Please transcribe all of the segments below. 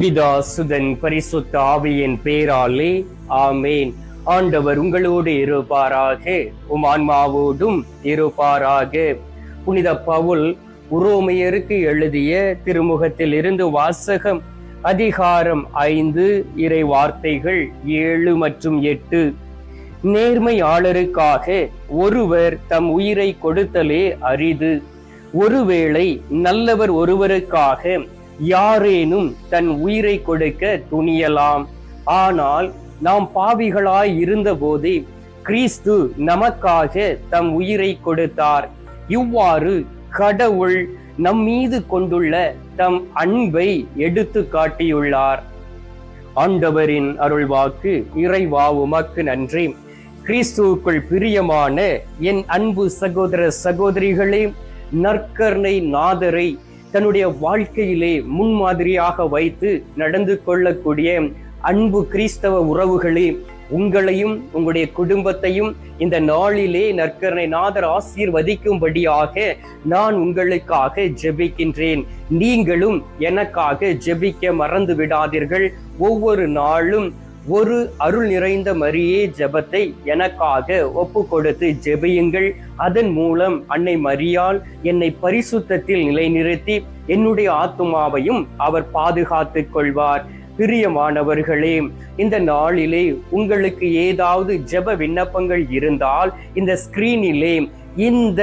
பிதா சுதன் பரிசுத்த ஆவியின் பேராலே ஆமேன். ஆண்டவர் உங்களோடு இருப்பாராக உம் ஆன்மாவோடும் இருப்பாராக. புனித பவுல் உரோமையருக்கு எழுதிய திருமுகத்தில் இருந்து வாசகம் அதிகாரம் ஐந்து இறை வார்த்தைகள் ஏழு மற்றும் எட்டு. நேர்மையாளருக்காக ஒருவர் தம் உயிரை கொடுத்தலே அரிது. ஒருவேளை நல்லவர் ஒருவருக்காக யாரேனும் தன் உயிரை கொடுக்க துணியலாம். ஆனால் நாம் பாவிகளாய் இருந்தபோதே கிறிஸ்து நமக்காக தம் உயிரை கொடுத்தார். இவ்வாறு கடவுள் நம் மீது கொண்டுள்ள தம் அன்பை எடுத்து காட்டியுள்ளார். ஆண்டவரின் அருள்வாக்கு இறைவா உமக்கு நன்றி. கிறிஸ்துவுக்குள் பிரியமான என் அன்பு சகோதர சகோதரிகளே நற்கர்ணை நாதரை தன்னுடைய வாழ்க்கையிலே முன்மாதிரியாக வைத்து நடந்து கொள்ளக்கூடிய அன்பு கிறிஸ்தவ உறவுகளே உங்களையும் உங்களுடைய குடும்பத்தையும் இந்த நாளிலே நற்கரணை நாதர் ஆசீர்வதிக்கும்படியாக நான் உங்களுக்காக ஜெபிக்கின்றேன். நீங்களும் எனக்காக ஜெபிக்க மறந்து விடாதீர்கள் ஒவ்வொரு நாளும் ஒரு அருள் நிறைந்த மரியே ஜெபத்தை எனக்காக ஒப்பு கொடுத்து ஜெபியுங்கள். அதன் மூலம் அன்னை மரியால் என்னை பரிசுத்தத்தில் நிலைநிறுத்தி என்னுடைய ஆத்துமாவையும் அவர் பாதுகாத்துக் கொள்வார். பிரியமானவர்களே இந்த நாளிலே உங்களுக்கு ஏதாவது ஜெப விண்ணப்பங்கள் இருந்தால் இந்த ஸ்கிரீனிலே இந்த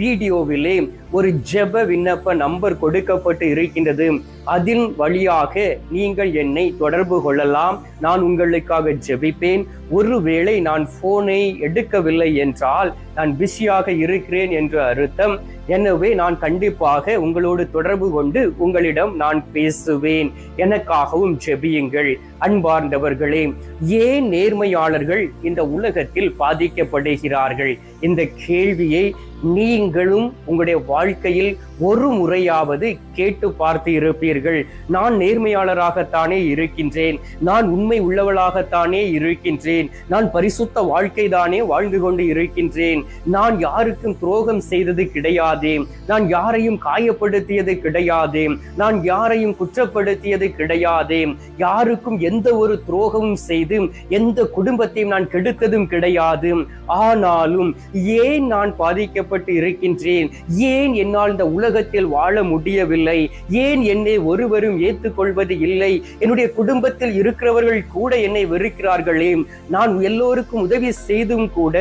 வீடியோவிலே ஒரு ஜெப விண்ணப்ப நம்பர் கொடுக்கப்பட்டு இருக்கின்றது. அதன் வழியாக நீங்கள் என்னை தொடர்பு கொள்ளலாம். நான் உங்களுக்காக ஜெபிப்பேன். ஒருவேளை நான் போனை எடுக்கவில்லை என்றால் நான் பிஸியாக இருக்கிறேன் என்று அர்த்தம். எனவே நான் கண்டிப்பாக உங்களோடு தொடர்பு கொண்டு உங்களிடம் நான் பேசுவேன். எனக்காகவும் ஜெபியுங்கள். அன்பார்ந்தவர்களே ஏன் நேர்மையாளர்கள் இந்த உலகத்தில் பாதிக்கப்படுகிறார்கள்? இந்த கேள்வியை நீங்களும் உங்களுடைய வாழ்க்கையில் ஒரு முறையாவது கேட்டு பார்த்து இருப்பீர்கள். நான் நேர்மையாளராகத்தானே இருக்கின்றேன். நான் உண்மை உள்ளவளாகத்தானே இருக்கின்றேன். நான் பரிசுத்த வாழ்க்கை தானே வாழ்ந்து கொண்டு இருக்கின்றேன். நான் யாருக்கும் துரோகம் செய்தது கிடையாதே. நான் யாரையும் காயப்படுத்தியது கிடையாதே. நான் யாரையும் குற்றப்படுத்தியது கிடையாதே. யாருக்கும் எந்த ஒரு துரோகமும் செய்து எந்த குடும்பத்தையும் நான் கெடுத்ததும் கிடையாது. ஆனாலும் ஏன் நான் பாதிக்கப்பட்டு இருக்கின்றேன்? ஏன் என்னால் இந்த உலகத்தில் வாழ முடியவில்லை? ஏன் என்னை ஒருவரும் ஏற்றுக்கொள்வது இல்லை? என்னுடைய குடும்பத்தில் இருக்கிறவர்கள் கூட என்னை வெறுக்கிறார்களே. நான் எல்லோருக்கும் உதவி செய்தும் கூட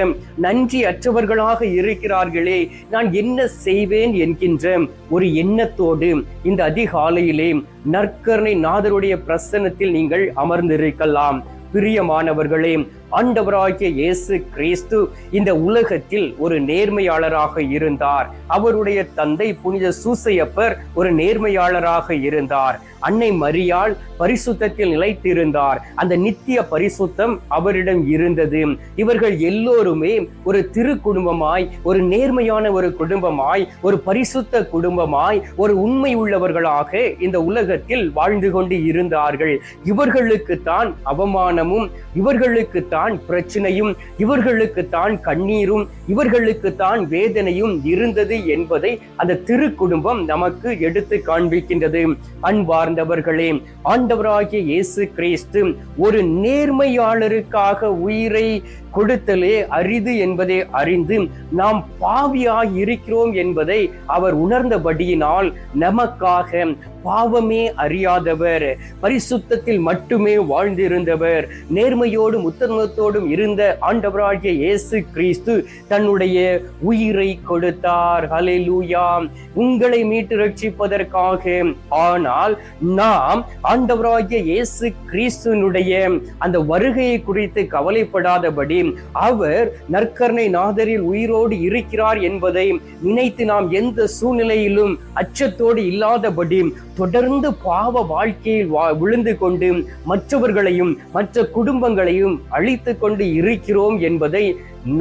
நன்றி அற்றவர்களாக இருக்கிறார்களே. நான் என்ன செய்வேன் என்கின்ற ஒரு எண்ணத்தோடு இந்த அதிகாலையிலே நற்கருணை நாதருடைய பிரசன்னத்தில் நீங்கள் அமர்ந்திருக்கலாம். பிரியமானவர்களே ஆண்டவராகிய இயேசு கிறிஸ்து இந்த உலகத்தில் ஒரு நேர்மையாளராக இருந்தார். அவருடைய தந்தை புனித சூசையப்பர் ஒரு நேர்மையாளராக இருந்தார். அன்னை மரியாள் பரிசுத்தத்தில் நிலைத்திருந்தார். அந்த நித்திய பரிசுத்தம் அவரிடம் இருந்தது. இவர்கள் எல்லோருமே ஒரு திரு குடும்பமாய் ஒரு நேர்மையான ஒரு குடும்பமாய் ஒரு பரிசுத்த குடும்பமாய் ஒரு உண்மை உள்ளவர்களாக இந்த உலகத்தில் வாழ்ந்து கொண்டு இருந்தார்கள். இவர்களுக்கு தான் அவமானமும் இவர்களுக்கு தான் பிரச்சனையும் இவர்களுக்கு தான் கண்ணீரும் இவர்களுக்கு தான் வேதனையும் இருந்தது என்பதை அந்த திரு குடும்பம் நமக்கு எடுத்து காண்பிக்கின்றது. அன்பார்ந்தவர்களே ஆண்டவராகிய இயேசு கிறிஸ்து ஒரு நேர்மையாளருக்காக உயிரை கொடுத்தலே அரிது என்பதை அறிந்து நாம் பாவியாய் இருக்கிறோம் என்பதை அவர் உணர்ந்தபடியினால் நமக்காக பாவமே அறியாதவர் பரிசுத்தத்தில் மட்டுமே வாழ்ந்திருந்தவர் நேர்மையோடும் உத்தமத்தோடும் இருந்த ஆண்டவராகிய இயேசு கிறிஸ்து தன்னுடைய உயிரை கொடுத்தார். ஹலெலூயா உங்களை மீட்டு ரட்சிப்பதற்காக. ஆனால் நாம் ஆண்டவராகிய இயேசு கிறிஸ்துனுடைய அந்த வருகையை குறித்து கவலைப்படாதபடி அவர் நற்கரணை நாதரில் உயிரோடு இருக்கிறார் என்பதை நினைத்து நாம் எந்த சூழ்நிலையிலும் அச்சத்தோடு இல்லாதபடி தொடர்ந்து பாவ வாழ்க்கையில் விழுந்து கொண்டு மற்றவர்களையும் மற்ற குடும்பங்களையும் அழித்து கொண்டு இருக்கிறோம் என்பதை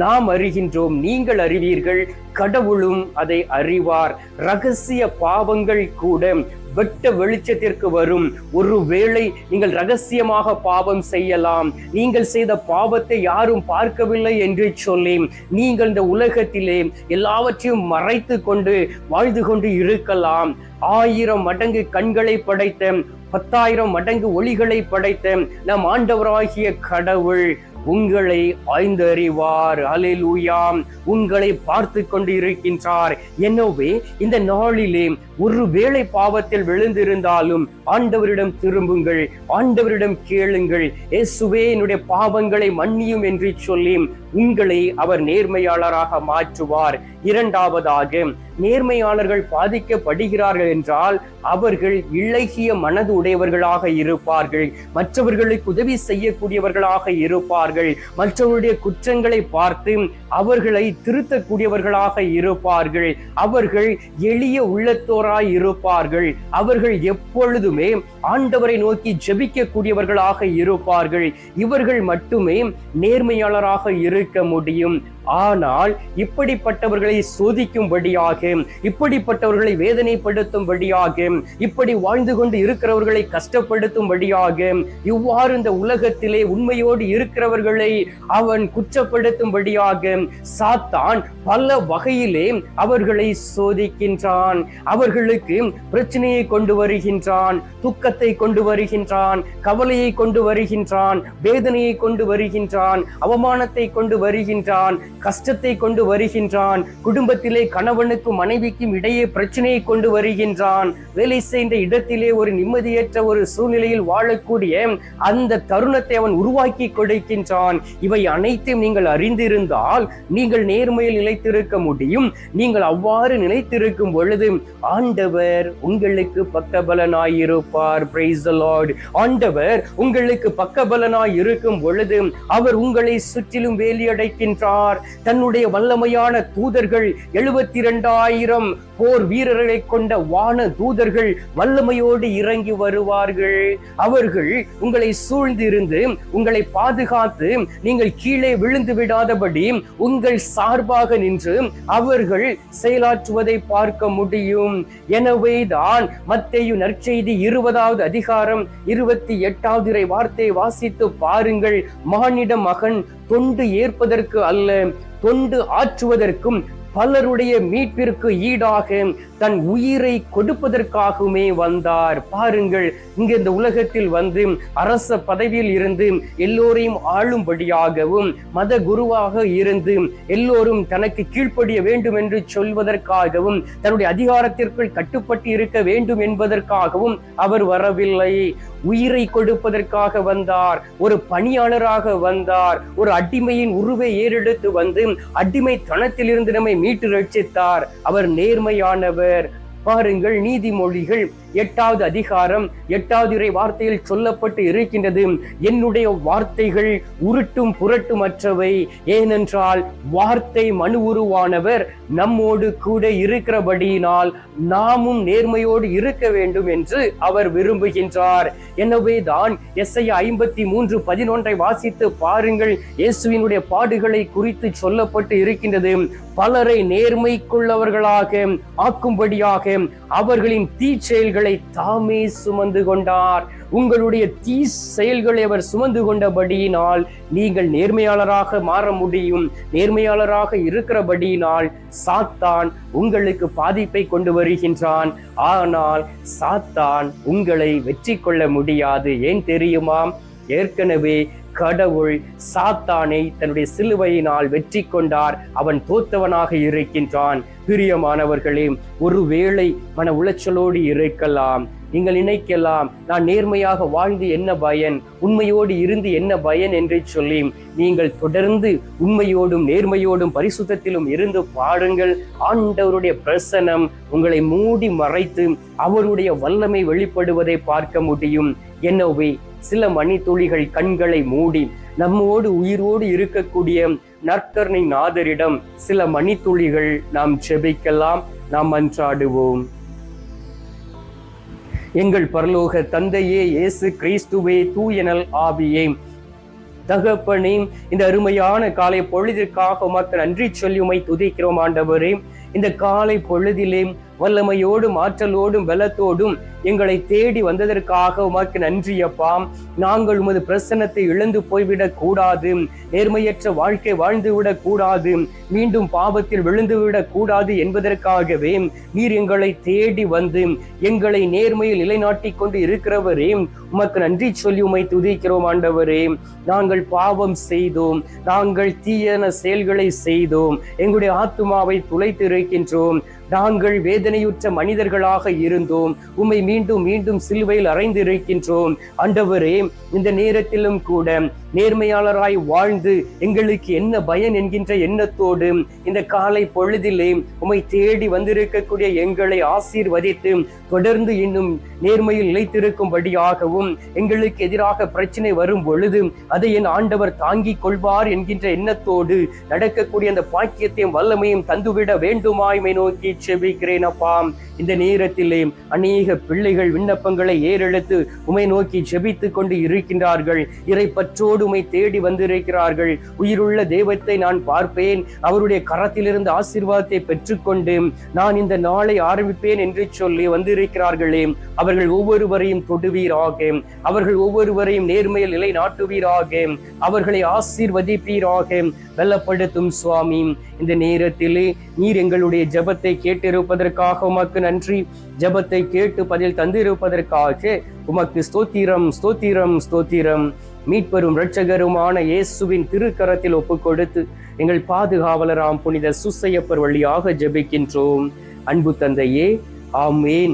நாம் அறிகின்றோம். நீங்கள் அறிவீர்கள் கடவுளும் அதை அறிவார். ரகசிய பாவங்கள் கூட வெட்ட வெளிச்சத்திற்கு வரும். ஒருவேளை நீங்கள் ரகசியமாக பாவம் செய்யலாம். நீங்கள் செய்த பாவத்தை யாரும் பார்க்கவில்லை என்று சொல்லி நீங்கள் இந்த உலகத்திலே எல்லாவற்றையும் மறைத்து கொண்டு வாழ்ந்து கொண்டு இருக்கலாம். ஆயிரம் மடங்கு கண்களை படைத்த பத்தாயிரம் மடங்கு ஒளிகளை படைத்த நம் ஆண்டவராகிய கடவுள். உங்களை ஆய்ந்தறிவார். அலிலூயாம் உங்களை பார்த்து கொண்டு இருக்கின்றார் எனவே இந்த நாளிலே ஒரு வேளை பாவத்தில் விழுந்திருந்தாலும் ஆண்டவரிடம் திரும்புங்கள். ஆண்டவரிடம் கேளுங்கள். இயேசுவே என்னுடைய பாவங்களை மன்னியும் என்று சொல்லி உங்களை அவர் நேர்மையாளராக மாற்றுவார். இரண்டாவதாக நேர்மையாளர்கள் பாதிக்கப்படுகிறார்கள் என்றால் அவர்கள் இளகிய மனது உடையவர்களாக இருப்பார்கள். மற்றவர்களுக்கு உதவி செய்யக்கூடியவர்களாக இருப்பார்கள். மற்றவருடைய குற்றங்களை பார்த்து அவர்களை திருத்தக்கூடியவர்களாக இருப்பார்கள். அவர்கள் எளிய உள்ளத்தோராய் இருப்பார்கள். அவர்கள் எப்பொழுதுமே ஆண்டவரை நோக்கி ஜெபிக்கக்கூடியவர்களாக இருப்பார்கள். இவர்கள் மட்டுமே நேர்மையாளராக இருக்க முடியும். ஆனால் இப்படிப்பட்டவர்களை சோதிக்கும்படியாக இப்படிப்பட்டவர்களை வேதனைப்படுத்தும்படியாக இப்படி வாழ்ந்து கொண்டு இருக்கிறவர்களை கஷ்டப்படுத்தும்படியாக இவ்வாறு இந்த உலகத்திலே உண்மையோடு இருக்கிறவர்களை அவன் குற்றப்படுத்தும்படியாக சாத்தான் பல வகையிலே அவர்களை சோதிக்கின்றான். அவர்களுக்கு பிரச்சனையை கொண்டு வருகின்றான் துக்கத்தை கொண்டு வருகின்றான் கவலையை கொண்டு வருகின்றான் வேதனையை கொண்டு வருகின்றான் அவமானத்தை கொண்டு வருகின்றான். கஷ்டத்தை கொண்டு வருகின்றான். குடும்பத்திலே கணவனுக்கும் மனைவிக்கும் இடையே பிரச்சனையை கொண்டு வருகின்றான். வேலை செய்த இடத்திலே ஒரு நிம்மதியற்ற ஒரு சூழ்நிலையில் வாழக்கூடிய அந்த தருணத்தை அவன் உருவாக்கி கொடுக்கின்றான். இவை அனைத்தையும் நீங்கள் அறிந்திருந்தால் நீங்கள் நேர்மையில் நிலைத்திருக்க முடியும். நீங்கள் அவ்வாறு நிலைத்திருக்கும் பொழுது ஆண்டவர் உங்களுக்கு பக்கபலனாய் இருப்பார் பிரைஸ் ஆண்டவர் உங்களுக்கு பக்கபலனாய் இருக்கும் பொழுது அவர் உங்களை சுற்றிலும் வேலியடைக்கின்றார். தன்னுடைய வல்லமையான தூதர்கள் எழுபத்தி இரண்டாயிரம் போர் வீரர்களை கொண்ட வான தூதர்கள் வல்லமையோடு இறங்கி வருவார்கள். அவர்கள் உங்களை சூழ்ந்திருந்து உங்களை பாதுகாத்து நீங்கள் கீழே விழுந்து விடாதபடி உங்கள் சார்பாக நின்று அவர்கள் செயலாற்றுவதை பார்க்க முடியும். எனவே தான் மத்தையு நற்செய்தி இருபதாவது அதிகாரம் இருபத்தி எட்டாவது வார்த்தை வாசித்து பாருங்கள். மானிட மகன் தொண்டு ஏற்பதற்கு அல்ல தொண்டு ஆற்றுவதற்கும் பலருடைய மீட்பிற்கு ஈடாக தன் உயிரை கொடுப்பதற்காகவுமே வந்தார். பாருங்கள் இங்க இந்த உலகத்தில் வந்து அரச பதவியில் இருந்து எல்லோரையும் ஆளும்படியாகவும் மத குருவாக இருந்து எல்லோரும் தனக்கு கீழ்ப்படிய வேண்டும் என்று சொல்வதற்காகவும் தன்னுடைய அதிகாரத்திற்குள் கட்டுப்பட்டு இருக்க வேண்டும் என்பதற்காகவும் அவர் வரவில்லை. உயிரை கொடுப்பதற்காக வந்தார் ஒரு பணியாளராக வந்தார் ஒரு அடிமையின் உருவை ஏறெடுத்து வந்து அடிமைத்தனத்திலிருந்து நம்மை மீட்டு ரட்சித்தார். அவர் நேர்மையானவர். பாருங்கள் நீதிமொழிகள் எட்டாவது அதிகாரம் எட்டாவது இறை வார்த்தையில் சொல்லப்பட்டு இருக்கின்றது. என்னுடைய வார்த்தைகள் உருட்டும் புரட்டுமற்றவை. ஏனென்றால் வார்த்தை மனு உருவானவர் நம்மோடு கூட இருக்கிறபடியினால் நாமும் நேர்மையோடு இருக்க வேண்டும் என்று அவர் விரும்புகின்றார். எனவே தான் எஸ்ஐ ஐம்பத்தி மூன்று பதினொன்றை வாசித்து பாருங்கள். இயேசுவினுடைய பாடுகளை குறித்து சொல்லப்பட்டு இருக்கின்றது. பலரை நேர்மைக்குள்ளவர்களாக ஆக்கும்படியாக அவர்களின் தீச்செயல்கள் தாமே சுமந்து கொண்டார். உங்களுடைய தீ செயல்களை அவர் சுமந்து கொண்டபடியினால் நீங்கள் நேர்மையாளராக மாற முடியும். நேர்மையாளராக இருக்கிறபடியினால் சாத்தான் உங்களுக்கு பாதிப்பை கொண்டு வருகின்றான். ஆனால் சாத்தான் உங்களை வெற்றி கொள்ள முடியாது. ஏன் தெரியுமா? ஏற்கனவே கடவுள் சாத்தானை தன்னுடைய சிலுவையினால் வெற்றி கொண்டார். அவன் தோத்தவனாக இருக்கின்றான். பிரியமானவர்களே ஒருவேளை மன உளைச்சலோடு இருக்கலாம். நீங்கள் நினைக்கலாம் நான் நேர்மையாக வாழ்ந்து என்ன பயன்? உண்மையோடு இருந்து என்ன பயன் என்று சொல்லி நீங்கள் தொடர்ந்து உண்மையோடும் நேர்மையோடும் பரிசுத்தத்திலும் இருந்து பாருங்கள். ஆண்டவருடைய பிரசனம் உங்களை மூடி மறைத்து அவருடைய வல்லமை வெளிப்படுவதை பார்க்க முடியும். எனவே சில மணித்துளிகள் கண்களை மூடி நம்மோடு உயிரோடு இருக்கக்கூடிய நற்கர்ணை நாதரிடம் சில மணித்துளிகள் நாம் செபிக்கலாம் நாம் மன்றாடுவோம். எங்கள் பரலோக தந்தையே இயேசு கிறிஸ்துவே தூயனல் ஆவியே. தகப்பனே இந்த அருமையான காலை பொழுதிற்காக உமக்கு நன்றி சொல்லி உமை துதிக்கிறோம் ஆண்டவரே. இந்த காலை பொழுதிலே வல்லமையோடும் ஆற்றலோடும் பலத்தோடும் எங்களை தேடி வந்ததற்காக உமக்கு நன்றி அப்பா. நாங்கள் உமது பிரசன்னத்தை இழந்து போய்விடக் கூடாது. நேர்மையற்ற வாழ்க்கை வாழ்ந்துவிடக் கூடாது. மீண்டும் பாவத்தில் விழுந்துவிடக் கூடாது என்பதற்காகவே நீர் எங்களை தேடி வந்து எங்களை நேர்மையில் நிலைநாட்டிக் கொண்டு இருக்கிறவரே உமக்கு நன்றி சொல்லி உமை துதிக்கிறோம் ஆண்டவரே. நாங்கள் பாவம் செய்தோம். நாங்கள் தீயன செயல்களை செய்தோம். எங்களுடைய ஆத்துமாவை துளைத்து இருக்கின்றோம் நாங்கள் வேதனையுற்ற மனிதர்களாக இருந்தோம். உம்மை மீண்டும் மீண்டும் சிலுவையில் அறைந்து இருக்கின்றோம் ஆண்டவரே இந்த நேரத்திலும் கூட நேர்மையாளராய் வாழ்ந்து எங்களுக்கு என்ன பயன் என்கின்ற எண்ணத்தோடு இந்த காலை பொழுதிலே உம்மை தேடி வந்திருக்கக்கூடிய எங்களை ஆசீர்வதித்து தொடர்ந்து இன்னும் நேர்மையில் நிலைத்திருக்கும்படியாகவும் எங்களுக்கு எதிராக பிரச்சனை வரும் பொழுது அதை என் ஆண்டவர் தாங்கிக் கொள்வார் என்கின்ற எண்ணத்தோடு நடக்கக்கூடிய அந்த பாக்கியத்தையும் வல்லமையும் தந்துவிட வேண்டுமாய்மை நோக்கி செபிக்கிறேன் அப்பா. இந்த நேரத்திலே அநேக பிள்ளைகள் விண்ணப்பங்களை ஏறெடுத்து உமை நோக்கி ஜெபித்துக் கொண்டு இருக்கின்றார்கள். இறை பற்றோடு உமை தேடி வந்திருக்கிறார்கள். உயிருள்ள தெய்வத்தை நான் பார்ப்பேன். அவருடைய கரத்திலிருந்து ஆசீர்வாதத்தை பெற்றுக்கொண்டு நான் இந்த நாளை ஆரம்பிப்பேன் என்று சொல்லி வந்திருக்கிறார்களே அவர்கள் ஒவ்வொருவரையும் தொடுவீராக. அவர்கள் ஒவ்வொருவரையும் நேர்மையில் நிலை நாட்டுவீராக அவர்களை ஆசீர்வதிப்பீராக. வெல்லப்படுத்தும் சுவாமி இந்த நேரத்திலே நீர் எங்களுடைய ஜபத்தை கேட்டிருப்பதற்காக உமக்கு நன்றி. ஜபத்தை கேட்டு பதில் தந்திருப்பதற்காக உமக்கு ஸ்தோத்திரம் ஸ்தோத்திரம் ஸ்தோத்திரம். மீட்பெரும் இரட்சகருமான இயேசுவின் திருக்கரத்தில் ஒப்பு கொடுத்து எங்கள் பாதுகாவலராம் புனித சுசையப்பர் வழியாக ஜபிக்கின்றோம். அன்பு தந்தையே ஆமேன்.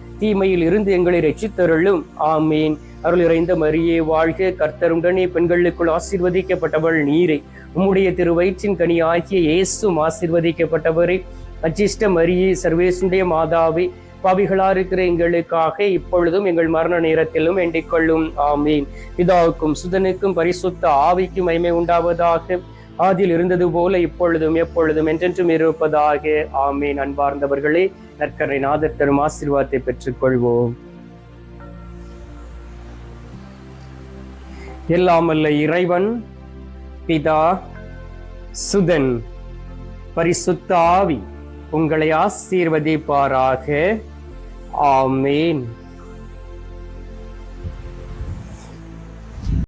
தீமையில் இருந்து எங்களை ரட்சித்தருளும். ஆமீன். அருள் இறைந்த மரியே வாழ்க கர்த்தருடனே. பெண்களுக்குள் ஆசீர்வதிக்கப்பட்டவள் நீரை. உம்முடைய திரு வயிற்றின் கனி ஆகிய இயேசும் ஆசீர்வதிக்கப்பட்டவரே. அச்சிஷ்ட மரியே சர்வேசுடைய மாதாவே. பாவிகளா இருக்கிற எங்களுக்காக இப்பொழுதும் எங்கள் மரண நேரத்திலும் வேண்டிக் கொள்ளும். ஆமீன். பிதாவுக்கும் சுதனுக்கும் பரிசுத்த ஆவிக்கும் மைமை உண்டாவதாக. ஆதியில் இருந்தது போல இப்பொழுதும் எப்பொழுதும் என்றென்றும் இருப்பதாக. ஆமீன். அன்பார்ந்தவர்களே நற்கரை நாதர் தரும் ஆசீர்வாதத்தை பெற்றுக்கொள்வோம். எல்லாமல்ல இறைவன் பிதா சுதன் பரிசுத்த ஆவி உங்களை ஆசீர்வதிப்பாராக. ஆமேன்.